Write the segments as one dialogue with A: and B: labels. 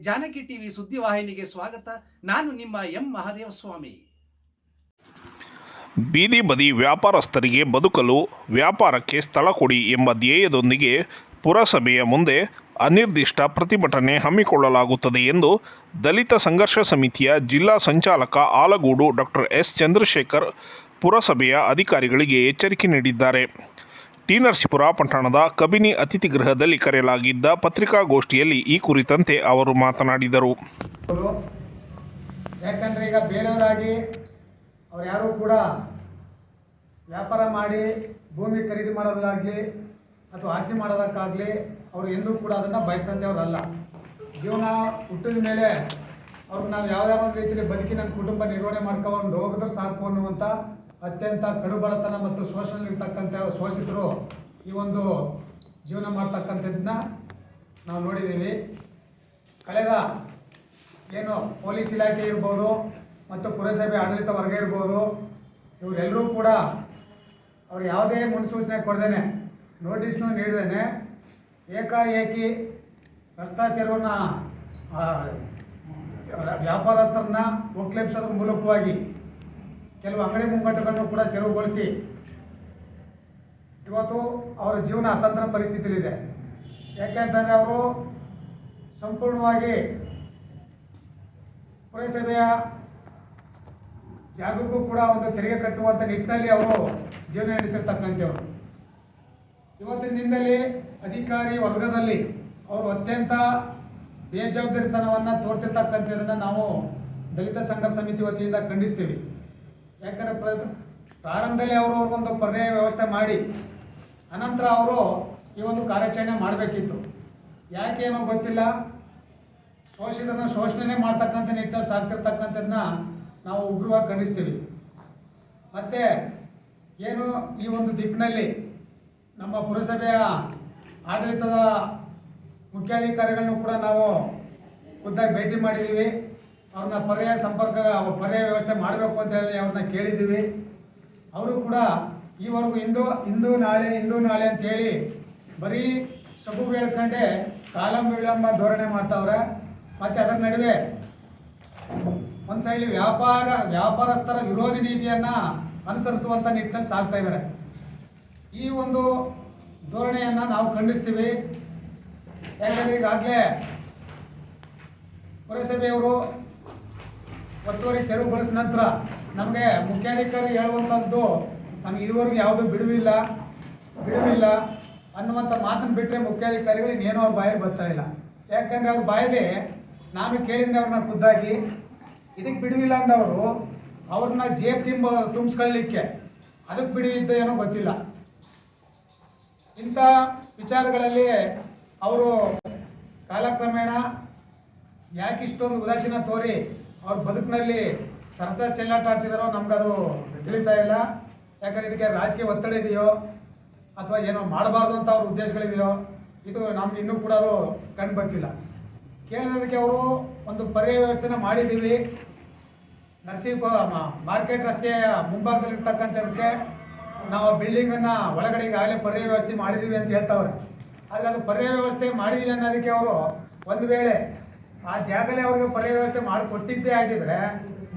A: Janaki TV ಸುದ್ದಿವಾಹಿನಿಗೆ ಸ್ವಾಗತ. ನಾನು ನಿಮ್ಮ ಎಂ ಮಹಾದೇವ ಸ್ವಾಮಿ.
B: ಬೀದಿ ಬದಿ ವ್ಯಾಪಾರಸ್ಥರಿಗೆ ಬದುಕಲು ವ್ಯಾಪಾರಕ್ಕೆ ಸ್ಥಳ ಕೊಡಿ ಎಂಬ ಧ್ಯೇಯದೊಂದಿಗೆ ಪುರಸಭೆಯ ಮುಂದೆ ಅನಿರ್ದಿಷ್ಟ ಪ್ರತಿಭಟನೆ ಹಮ್ಮಿಕೊಳ್ಳಲಾಗುತ್ತದೆ ಎಂದು ದಲಿತ ಸಂಘರ್ಷ ಸಮಿತಿಯ ಜಿಲ್ಲಾ ಸಂಚಾಲಕ ಆಲಗೂಡು ಡಾಕ್ಟರ್ ಎಸ್ ಚಂದ್ರಶೇಖರ್ ಪುರಸಭೆಯ ಅಧಿಕಾರಿಗಳಿಗೆ ಎಚ್ಚರಿಕೆ ನೀಡಿದ್ದಾರೆ. ಟಿ ನರಸೀಪುರ ಪಟ್ಟಣದ ಕಬಿನಿ ಅತಿಥಿ ಗೃಹದಲ್ಲಿ ಕರೆಯಲಾಗಿದ್ದ ಪತ್ರಿಕಾಗೋಷ್ಠಿಯಲ್ಲಿ ಈ ಕುರಿತಂತೆ ಅವರು ಮಾತನಾಡಿದರು.
C: ಯಾಕಂದ್ರೆ ಈಗ ಬೇರೆಯವರಾಗಿ ಅವ್ರು ಯಾರೂ ಕೂಡ ವ್ಯಾಪಾರ ಮಾಡಿ ಭೂಮಿ ಖರೀದಿ ಮಾಡೋದಾಗಲಿ ಅಥವಾ ಆಸ್ತಿ ಮಾಡೋದಕ್ಕಾಗಲಿ ಅವರು ಎಂದೂ ಕೂಡ ಅದನ್ನು ಬಯಸ್ತಂತೆಯವರಲ್ಲ ಜೀವನ ಹುಟ್ಟಿದ ಮೇಲೆ ಅವ್ರು ನಾವು ಯಾವ್ಯಾವ ರೀತಿಯಲ್ಲಿ ಬದುಕಿ ನನ್ನ ಕುಟುಂಬ ನಿರ್ವಹಣೆ ಮಾಡ್ಕೊಂಡು ಹೋಗಿದ್ರೆ ಸಾಕು ಅನ್ನುವಂಥ ಅತ್ಯಂತ ಕಡುಬಡತನ ಮತ್ತು ಶೋಷಣೆಲಿರ್ತಕ್ಕಂಥ ಶೋಷಿತರು ಈ ಒಂದು ಜೀವನ ಮಾಡ್ತಕ್ಕಂಥದ್ದನ್ನ ನಾವು ನೋಡಿದ್ದೀವಿ. ಕಳೆದ ಏನು ಪೊಲೀಸ್ ಇಲಾಖೆ ಇರ್ಬೋದು ಮತ್ತು ಪುರಸಭೆ ಆಡಳಿತ ವರ್ಗ ಇರ್ಬೋದು, ಇವರೆಲ್ಲರೂ ಕೂಡ ಅವ್ರು ಯಾವುದೇ ಮುನ್ಸೂಚನೆ ಕೊಡ್ದೇನೆ, ನೋಟಿಸ್ನು ನೀಡ್ದೇನೆ, ಏಕಾಏಕಿ ರಸ್ತಾ ತೆರವನ್ನ ವ್ಯಾಪಾರಸ್ಥರನ್ನ ಒಕ್ಲೆಪ್ಸೋದ್ರ ಮೂಲಕವಾಗಿ ಕೆಲವು ಅಂಗಡಿ ಮುಂಗಟ್ಟುಗಳನ್ನು ಕೂಡ ತೆರವುಗೊಳಿಸಿ ಇವತ್ತು ಅವರ ಜೀವನ ಅತಂತ್ರ ಪರಿಸ್ಥಿತಿಯಲ್ಲಿದೆ. ಯಾಕೆಂತಂದರೆ ಅವರು ಸಂಪೂರ್ಣವಾಗಿ ಪುರಸಭೆಯ ಜಾಗಕ್ಕೂ ಕೂಡ ಒಂದು ತೆರಿಗೆ ಕಟ್ಟುವಂಥ ನಿಟ್ಟಿನಲ್ಲಿ ಅವರು ಜೀವನ ನಡೆಸಿರ್ತಕ್ಕಂಥವ್ರು. ಇವತ್ತಿನ ದಿನದಲ್ಲಿ ಅಧಿಕಾರಿ ವರ್ಗದಲ್ಲಿ ಅವರು ಅತ್ಯಂತ ಬೇಜವಾಬ್ದಾರಿತನವನ್ನು ತೋರ್ತಿರ್ತಕ್ಕಂಥದನ್ನು ನಾವು ದಲಿತ ಸಂಘರ್ಷ ಸಮಿತಿ ವತಿಯಿಂದ ಖಂಡಿಸ್ತೀವಿ. ಯಾಕಂದರೆ ಪ್ರ ಪ್ರಾರಂಭದಲ್ಲಿ ಅವರು ಒಂದು ಪರ್ಯಾಯ ವ್ಯವಸ್ಥೆ ಮಾಡಿ, ಅನಂತರ ಅವರು ಈ ಒಂದು ಕಾರ್ಯಾಚರಣೆ ಮಾಡಬೇಕಿತ್ತು. ಯಾಕೆ ಏನೋ ಗೊತ್ತಿಲ್ಲ? ಶೋಷಿತನ ಶೋಷಣೆ ಮಾಡ್ತಕ್ಕಂಥ ನಿಟ್ಟಿನಲ್ಲಿ ಸಾಕ್ತಿರ್ತಕ್ಕಂಥದ್ದನ್ನ ನಾವು ಉಗ್ರವಾಗಿ ಖಂಡಿಸ್ತೀವಿ. ಮತ್ತು ಏನು ಈ ಒಂದು ದಿಕ್ಕಿನಲ್ಲಿ ನಮ್ಮ ಪುರಸಭೆಯ ಆಡಳಿತದ ಮುಖ್ಯಾಧಿಕಾರಿಗಳನ್ನು ಕೂಡ ನಾವು ಖುದ್ದಾಗಿ ಭೇಟಿ ಮಾಡಿದ್ದೀವಿ. ಅವ್ರನ್ನ ಪರ್ಯಾಯ ಸಂಪರ್ಕ ಪರ್ಯಾಯ ವ್ಯವಸ್ಥೆ ಮಾಡಬೇಕು ಅಂತ ಹೇಳಿ ಅವ್ರನ್ನ ಕೇಳಿದ್ದೀವಿ. ಅವರು ಕೂಡ ಈವರೆಗೂ ಇಂದು ಇಂದು ನಾಳೆ ಇಂದು ನಾಳೆ ಅಂತೇಳಿ ಬರೀ ಸಬು ಹೇಳ್ಕೊಂಡೆ ಕಾಲಂ ವಿಳಂಬ ಧೋರಣೆ ಮಾಡ್ತಾವ್ರೆ. ಮತ್ತು ಅದರ ನಡುವೆ ಒಂದು ಸೈಡ್ ವ್ಯಾಪಾರ, ವ್ಯಾಪಾರಸ್ಥರ ವಿರೋಧಿ ನೀತಿಯನ್ನು ಅನುಸರಿಸುವಂಥ ನಿಟ್ಟಿನಲ್ಲಿ ಸಾಗ್ತಾ ಇದ್ದಾರೆ ಈ ಒಂದು ಧೋರಣೆಯನ್ನು ನಾವು ಖಂಡಿಸ್ತೀವಿ. ಯಾಕಂದರೆ ಈಗಾಗಲೇ ಪುರಸಭೆಯವರು ಒತ್ತುವರಿ ತೆರವುಗೊಳಿಸಿದ ನಂತರ ನಮಗೆ ಮುಖ್ಯಾಧಿಕಾರಿ ಹೇಳುವಂಥದ್ದು ನಮ್ಗೆ ಇದುವರೆಗೂ ಯಾವುದೂ ಬಿಡುವಿಲ್ಲ ಬಿಡುವಿಲ್ಲ ಅನ್ನುವಂಥ ಮಾತನ್ನು ಬಿಟ್ಟರೆ ಮುಖ್ಯಾಧಿಕಾರಿಗಳು ಇನ್ನೇನೋ ಅವ್ರ ಬಾಯಲ್ಲಿ ಬರ್ತಾ ಇಲ್ಲ. ಯಾಕಂದರೆ ಅವ್ರ ಬಾಯಲ್ಲಿ ನಾನು ಕೇಳಿದ್ದೆ ಅವ್ರನ್ನ ಖುದ್ದಾಗಿ, ಇದಕ್ಕೆ ಬಿಡುವಿಲ್ಲ ಅಂದವರು ಅವ್ರನ್ನ ಜೇಬ್ ತಿಂಬ ತುಂಬಿಸ್ಕೊಳ್ಳಿಕ್ಕೆ ಅದಕ್ಕೆ ಬಿಡುವಿದ್ದ ಏನೋ ಗೊತ್ತಿಲ್ಲ. ಇಂಥ ವಿಚಾರಗಳಲ್ಲಿ ಅವರು ಕಾಲಕ್ರಮೇಣ ಯಾಕೆ ಇಷ್ಟೊಂದು ಉದಾಸೀನ ತೋರಿ ಅವ್ರ ಬದುಕಿನಲ್ಲಿ ಸರಸ ಚೆಲ್ಲಾಟ ಆಡ್ತಿದಾರೋ ನಮ್ಗದು ತಿಳಿತಾ ಇಲ್ಲ. ಯಾಕಂದ್ರೆ ಇದಕ್ಕೆ ರಾಜಕೀಯ ಒತ್ತಡ ಇದೆಯೋ, ಅಥವಾ ಏನೋ ಮಾಡಬಾರ್ದು ಅಂತ ಅವ್ರ ಉದ್ದೇಶಗಳಿದೆಯೋ, ಇದು ನಮ್ಗೆ ಇನ್ನೂ ಕೂಡ ಅದು ಕಂಡು ಬರ್ತಿಲ್ಲ. ಕೇಳಿದಕ್ಕೆ ಅವರು ಒಂದು ಪರ್ಯಾಯ ವ್ಯವಸ್ಥೆನ ಮಾಡಿದ್ದೀವಿ. ನರಸಿಂಹ ಮಾರ್ಕೆಟ್ ರಸ್ತೆಯ ಮುಂಭಾಗದಲ್ಲಿರ್ತಕ್ಕಂಥದಕ್ಕೆ ನಾವು ಬಿಲ್ಡಿಂಗನ್ನು ಒಳಗಡೆ ಈಗಾಗಲೇ ಪರ್ಯಾಯ ವ್ಯವಸ್ಥೆ ಮಾಡಿದ್ದೀವಿ ಅಂತ ಹೇಳ್ತಾವ್ರೆ. ಆದರೆ ಅದು ಪರ್ಯಾಯ ವ್ಯವಸ್ಥೆ ಮಾಡಿದ್ದೀವಿ ಅನ್ನೋದಕ್ಕೆ ಅವರು ಒಂದು ವೇಳೆ ಆ ಜಾಗದಲ್ಲಿ ಅವ್ರಿಗೆ ಪರ್ಯಾಯ ವ್ಯವಸ್ಥೆ ಮಾಡಿಕೊಟ್ಟಿದ್ದೇ ಆಗಿದ್ರೆ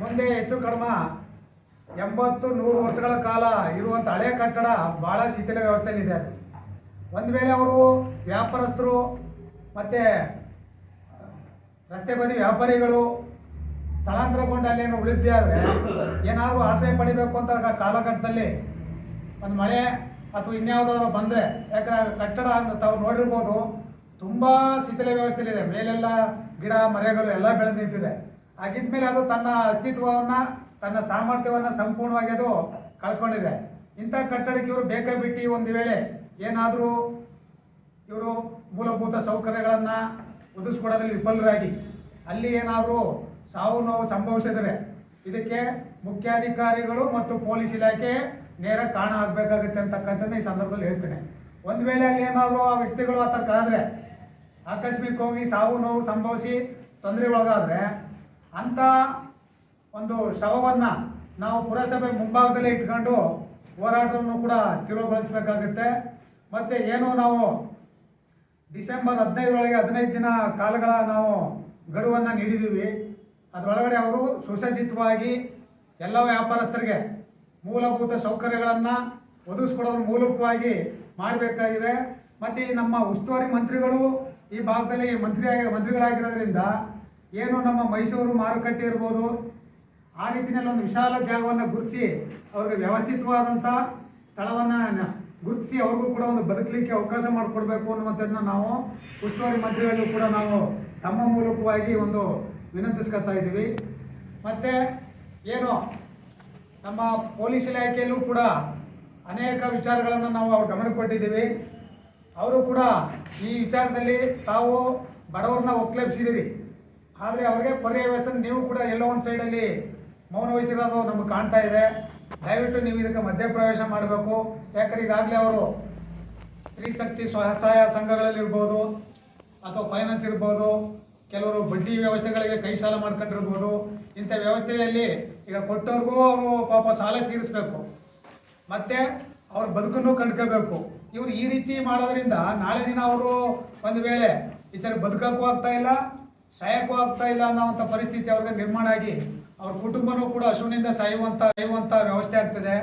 C: ಮುಂದೆ ಹೆಚ್ಚು ಕಡಿಮೆ ಎಂಬತ್ತು ನೂರು ವರ್ಷಗಳ ಕಾಲ ಇರುವಂಥ ಹಳೆಯ ಕಟ್ಟಡ ಭಾಳ ಶಿಥಿಲ ವ್ಯವಸ್ಥೆಯಲ್ಲಿದೆ ಅದು ಒಂದು ವೇಳೆ ಅವರು ವ್ಯಾಪಾರಸ್ಥರು ಮತ್ತು ರಸ್ತೆ ಬದಿ ವ್ಯಾಪಾರಿಗಳು ಸ್ಥಳಾಂತರಗೊಂಡು ಅಲ್ಲೇನು ಉಳಿದ್ದೆ ಆದರೆ ಏನಾದರೂ ಆಶ್ರಯ ಪಡಿಬೇಕು ಅಂತ ಕಾಲಘಟ್ಟದಲ್ಲಿ ಒಂದು ಮಳೆ ಅಥವಾ ಇನ್ಯಾವುದಾದ್ರು ಬಂದರೆ, ಯಾಕಂದ್ರೆ ಕಟ್ಟಡ ತಾವು ನೋಡಿರ್ಬೋದು, ತುಂಬ ಶಿಥಿಲ ವ್ಯವಸ್ಥೆಯಲ್ಲಿದೆ ಮೇಲೆಲ್ಲ ಗಿಡ, ಮರಗಳು ಎಲ್ಲ ಬೆಳೆದು ನಿಂತಿದೆ. ಹಾಗಿದ್ಮೇಲೆ ಅದು ತನ್ನ ಅಸ್ತಿತ್ವವನ್ನು, ತನ್ನ ಸಾಮರ್ಥ್ಯವನ್ನು ಸಂಪೂರ್ಣವಾಗಿ ಅದು ಕಳ್ಕೊಂಡಿದೆ. ಇಂಥ ಕಟ್ಟಡಕ್ಕೆ ಇವರು ಬೇಕಾ ಬಿಟ್ಟು ಒಂದು ವೇಳೆ ಏನಾದರೂ ಇವರು ಮೂಲಭೂತ ಸೌಕರ್ಯಗಳನ್ನು ಒದಗಿಸ್ಕೊಡೋದ್ರಲ್ಲಿ ವಿಫಲರಾಗಿ, ಅಲ್ಲಿ ಏನಾದರೂ ಸಾವು ನೋವು ಸಂಭವಿಸಿದರೆ ಇದಕ್ಕೆ ಮುಖ್ಯಾಧಿಕಾರಿಗಳು ಮತ್ತು ಪೊಲೀಸ್ ಇಲಾಖೆ ನೇರ ಕಾರಣ ಆಗಬೇಕಾಗುತ್ತೆ ಅಂತಕ್ಕಂಥದ್ದು ಈ ಸಂದರ್ಭದಲ್ಲಿ ಹೇಳ್ತೇನೆ. ಒಂದು ವೇಳೆ ಅಲ್ಲಿ ಏನಾದರೂ ಆ ವ್ಯಕ್ತಿಗಳು ಆ ಥರ ಕಾದ್ರೆ ಆಕಸ್ಮಿಕವಾಗಿ ಸಾವು ನೋವು ಸಂಭವಿಸಿ ತೊಂದರೆ ಒಳಗಾದರೆ ಅಂಥ ಒಂದು ಶವವನ್ನು ನಾವು ಪುರಸಭೆ ಮುಂಭಾಗದಲ್ಲೇ ಇಟ್ಕೊಂಡು ಹೋರಾಟವನ್ನು ಕೂಡ ತೀವ್ರಗೊಳಿಸಬೇಕಾಗುತ್ತೆ. ಮತ್ತು ಏನು ನಾವು ಡಿಸೆಂಬರ್ ಹದಿನೈದರೊಳಗೆ ಹದಿನೈದು ದಿನ ಕಾಲಗಳ ನಾವು ಗಡುವನ್ನು ನೀಡಿದ್ದೀವಿ. ಅದರೊಳಗಡೆ ಅವರು ಸುಸಜ್ಜಿತವಾಗಿ ಎಲ್ಲ ವ್ಯಾಪಾರಸ್ಥರಿಗೆ ಮೂಲಭೂತ ಸೌಕರ್ಯಗಳನ್ನು ಒದಗಿಸ್ಕೊಡೋದ್ರ ಮೂಲಕವಾಗಿ ಮಾಡಬೇಕಾಗಿದೆ. ಮತ್ತು ನಮ್ಮ ಉಸ್ತುವಾರಿ ಮಂತ್ರಿಗಳು ಈ ಭಾಗದಲ್ಲಿ ಮಂತ್ರಿಯಾಗಿ ಮಂತ್ರಿಗಳಾಗಿರೋದ್ರಿಂದ ಏನು ನಮ್ಮ ಮೈಸೂರು ಮಾರುಕಟ್ಟೆ ಇರ್ಬೋದು, ಆ ರೀತಿಯಲ್ಲಿ ಒಂದು ವಿಶಾಲ ಜಾಗವನ್ನು ಗುರುತಿಸಿ ಅವ್ರಿಗೆ ವ್ಯವಸ್ಥಿತವಾದಂಥ ಸ್ಥಳವನ್ನು ಗುರುತಿಸಿ ಅವ್ರಿಗೂ ಕೂಡ ಒಂದು ಬದುಕಲಿಕ್ಕೆ ಅವಕಾಶ ಮಾಡಿಕೊಡ್ಬೇಕು ಅನ್ನುವಂಥದ್ದನ್ನ ನಾವು ಉಸ್ತುವಾರಿ ಮಂತ್ರಿಗಳಲ್ಲೂ ಕೂಡ ನಾವು ತಮ್ಮ ಮೂಲಕವಾಗಿ ಒಂದು ವಿನಂತಿಸ್ಕೊತಾ ಇದ್ದೀವಿ. ಮತ್ತು ಏನು ನಮ್ಮ ಪೊಲೀಸ್ ಇಲಾಖೆಯಲ್ಲೂ ಕೂಡ ಅನೇಕ ವಿಚಾರಗಳನ್ನು ನಾವು ಅವ್ರ ಗಮನಕ್ಕೆ ಕೊಟ್ಟಿದ್ದೀವಿ. ಅವರು ಕೂಡ ಈ ವಿಚಾರದಲ್ಲಿ ತಾವು ಬಡವರನ್ನ ಒಕ್ಲೇಪಿಸಿದ್ದೀರಿ ಆದರೆ ಅವರಿಗೆ ಪರ್ಯಾಯ ವ್ಯವಸ್ಥೆ ನೀವು ಕೂಡ ಎಲ್ಲೋ ಒಂದು ಸೈಡಲ್ಲಿ ಮೌನ ವಹಿಸಿರೋದು ನಮಗೆ ಕಾಣ್ತಾ ಇದೆ. ದಯವಿಟ್ಟು ನೀವು ಇದಕ್ಕೆ ಮಧ್ಯಪ್ರವೇಶ ಮಾಡಬೇಕು. ಯಾಕಂದ್ರೆ ಈಗಾಗಲೇ ಅವರು ಸ್ತ್ರೀ ಶಕ್ತಿ ಸ್ವಸಹಾಯ ಸಂಘಗಳಲ್ಲಿರ್ಬೋದು ಅಥವಾ ಫೈನಾನ್ಸ್ ಇರ್ಬೋದು, ಕೆಲವರು ಬಡ್ಡಿ ವ್ಯವಸ್ಥೆಗಳಿಗೆ ಕೈ ಸಾಲ ಮಾಡ್ಕೊಂಡಿರ್ಬೋದು. ಇಂಥ ವ್ಯವಸ್ಥೆಯಲ್ಲಿ ಈಗ ಕೊಟ್ಟವ್ರಿಗೂ ಅವರು ಪಾಪ ಸಾಲ ತೀರಿಸ್ಬೇಕು. ಮತ್ತೆ ಅವ್ರ ಬದುಕನ್ನು ಕಂಡ್ಕೋಬೇಕು. ಇವ್ರು ಈ ರೀತಿ ಮಾಡೋದ್ರಿಂದ ನಾಳೆ ದಿನ ಅವರು ಒಂದು ವೇಳೆ ಈಚೆಗೆ ಬದುಕಕ್ಕೂ ಆಗ್ತಾ ಇಲ್ಲ, ಸಾಯಕ್ಕೂ ಆಗ್ತಾ ಇಲ್ಲ ಅನ್ನೋವಂಥ ಪರಿಸ್ಥಿತಿ ಅವ್ರಿಗೆ ನಿರ್ಮಾಣ ಆಗಿ ಅವ್ರ ಕುಟುಂಬನೂ ಕೂಡ ಹಸುವಿನಿಂದ ಸಾಯುವಂಥ ಸಾಯುವಂಥ ವ್ಯವಸ್ಥೆ ಆಗ್ತದೆ.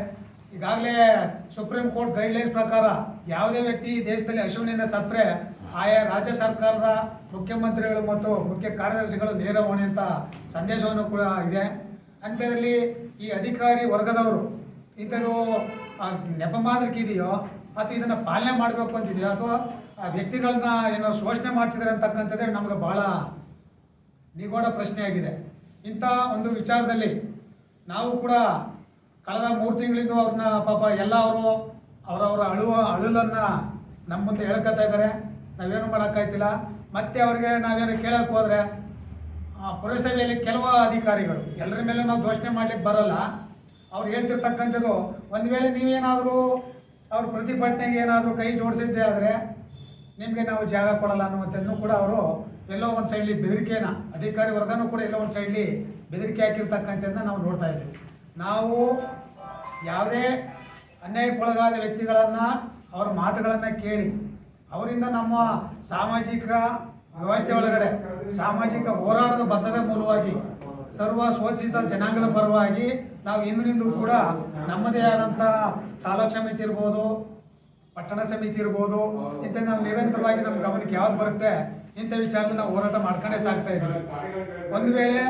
C: ಈಗಾಗಲೇ ಸುಪ್ರೀಂ ಕೋರ್ಟ್ ಗೈಡ್ಲೈನ್ಸ್ ಪ್ರಕಾರ ಯಾವುದೇ ವ್ಯಕ್ತಿ ಈ ದೇಶದಲ್ಲಿ ಹಸುವಿನಿಂದ ಸತ್ತರೆ, ಆಯಾ ರಾಜ್ಯ ಸರ್ಕಾರದ ಮುಖ್ಯಮಂತ್ರಿಗಳು ಮತ್ತು ಮುಖ್ಯ ಕಾರ್ಯದರ್ಶಿಗಳು ನೇರ ಹೊಣೆ ಅಂತ ಸಂದೇಶವನ್ನು ಕೂಡ ಇದೆ. ಅಂಥದ್ರಲ್ಲಿ ಈ ಅಧಿಕಾರಿ ವರ್ಗದವರು ಇಂಥದ್ದು ಆ ನೆಪ ಮಾದರಿಕೆ ಇದೆಯೋ ಅಥವಾ ಇದನ್ನು ಪಾಲನೆ ಮಾಡಬೇಕು ಅಂತಿದೆಯೋ ಅಥವಾ ಆ ವ್ಯಕ್ತಿಗಳನ್ನ ಏನೋ ಶೋಷಣೆ ಮಾಡ್ತಿದ್ದಾರೆ ಅಂತಕ್ಕಂಥದ್ದೇ ನಮ್ಗೆ ಭಾಳ ನಿಗೂಢ ಪ್ರಶ್ನೆ ಆಗಿದೆ. ಇಂಥ ಒಂದು ವಿಚಾರದಲ್ಲಿ ನಾವು ಕೂಡ ಕಳೆದ ಮೂರು ತಿಂಗಳಿಂದ ಅವ್ರನ್ನ ಪಾಪ ಎಲ್ಲ ಅವರು ಅವರವರ ಅಳುವ ಅಳುಲನ್ನು ನಮ್ಮ ಮುಂದೆ ಹೇಳ್ಕೊತಾ ಇದ್ದಾರೆ. ನಾವೇನು ಮಾಡೋಕ್ಕಾಯ್ತಿಲ್ಲ. ಮತ್ತೆ ಅವ್ರಿಗೆ ನಾವೇನು ಕೇಳೋಕ್ಕೆ ಹೋದರೆ ಪುರಸಭೆಯಲ್ಲಿ ಕೆಲವು ಅಧಿಕಾರಿಗಳು, ಎಲ್ಲರ ಮೇಲೆ ನಾವು ದೋಷಣೆ ಮಾಡಲಿಕ್ಕೆ ಬರಲ್ಲ. ಅವ್ರು ಹೇಳ್ತಿರ್ತಕ್ಕಂಥದ್ದು, ಒಂದು ವೇಳೆ ನೀವೇನಾದರೂ ಅವ್ರ ಪ್ರತಿಭಟನೆಗೆ ಏನಾದರೂ ಕೈ ಜೋಡಿಸಿದ್ದೆ ಆದರೆ ನಿಮಗೆ ನಾವು ಜಾಗ ಕೊಡಲ್ಲ ಅನ್ನುವಂಥದ್ದನ್ನು ಕೂಡ ಅವರು ಎಲ್ಲೋ ಒಂದು ಸೈಡ್ಲಿ ಬೆದರಿಕೆನ, ಅಧಿಕಾರಿ ವರ್ಗನೂ ಕೂಡ ಎಲ್ಲೋ ಒಂದು ಸೈಡ್ಲಿ ಬೆದರಿಕೆ ಹಾಕಿರ್ತಕ್ಕಂಥದ್ದನ್ನ ನಾವು ನೋಡ್ತಾ ಇದ್ದೀವಿ. ನಾವು ಯಾವುದೇ ಅನ್ಯಾಯಕ್ಕೊಳಗಾದ ವ್ಯಕ್ತಿಗಳನ್ನು, ಅವರ ಮಾತುಗಳನ್ನು ಕೇಳಿ, ಅವರಿಂದ ನಮ್ಮ ಸಾಮಾಜಿಕ ವ್ಯವಸ್ಥೆ ಒಳಗಡೆ, ಸಾಮಾಜಿಕ ಹೋರಾಟದ ಬದ್ಧದ ಮೂಲವಾಗಿ, ಸರ್ವ ಶೋಷಿತ ಜನಾಂಗದ ಪರವಾಗಿ ನಾವು ಇಂದಿನಿಂದಲೂ ಕೂಡ ನಮ್ಮದೇ ಆದಂತಹ ತಾಲೂಕ್ ಸಮಿತಿ ಇರ್ಬೋದು, ಪಟ್ಟಣ ಸಮಿತಿ ಇರ್ಬೋದು ಇಂಥ ನಾವು ನಿರಂತರವಾಗಿ ನಮ್ಮ ಗಮನಕ್ಕೆ ಯಾವ್ದು ಬರುತ್ತೆ ಇಂಥ ವಿಚಾರದಲ್ಲಿ ನಾವು ಹೋರಾಟ ಮಾಡ್ಕೊಂಡೇ ಸಾಕ್ತಾ ಇದ್ದೀವಿ. ಒಂದು ವೇಳೆ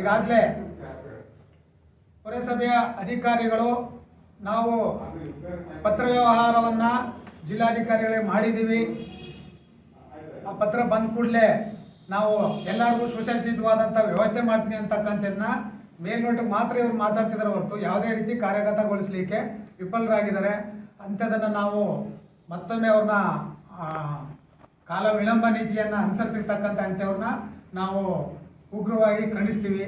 C: ಈಗಾಗಲೇ ಪುರಸಭೆಯ ಅಧಿಕಾರಿಗಳು ನಾವು ಪತ್ರ ವ್ಯವಹಾರವನ್ನು ಜಿಲ್ಲಾಧಿಕಾರಿಗಳಿಗೆ ಮಾಡಿದ್ದೀವಿ. ಆ ಪತ್ರ ಬಂದ ಕೂಡಲೇ ನಾವು ಎಲ್ಲರಿಗೂ ಸುಸಜ್ಜಿತವಾದಂಥ ವ್ಯವಸ್ಥೆ ಮಾಡ್ತೀನಿ ಅಂತಕ್ಕಂಥದ್ದನ್ನ ಮೇಲ್ನೋಟಕ್ಕೆ ಮಾತ್ರ ಇವರು ಮಾತಾಡ್ತಿದ್ದಾರೆ ಹೊರತು ಯಾವುದೇ ರೀತಿ ಕಾರ್ಯಗತಗೊಳಿಸಲಿಕ್ಕೆ ವಿಫಲರಾಗಿದ್ದಾರೆ. ಅಂಥದನ್ನು ನಾವು ಮತ್ತೊಮ್ಮೆ ಅವ್ರನ್ನ ಕಾಲ ವಿಳಂಬ ನೀತಿಯನ್ನು ಅನುಸರಿಸಿರ್ತಕ್ಕಂಥ ಅಂಥವ್ರನ್ನ ನಾವು ಉಗ್ರವಾಗಿ ಖಂಡಿಸ್ತೀವಿ.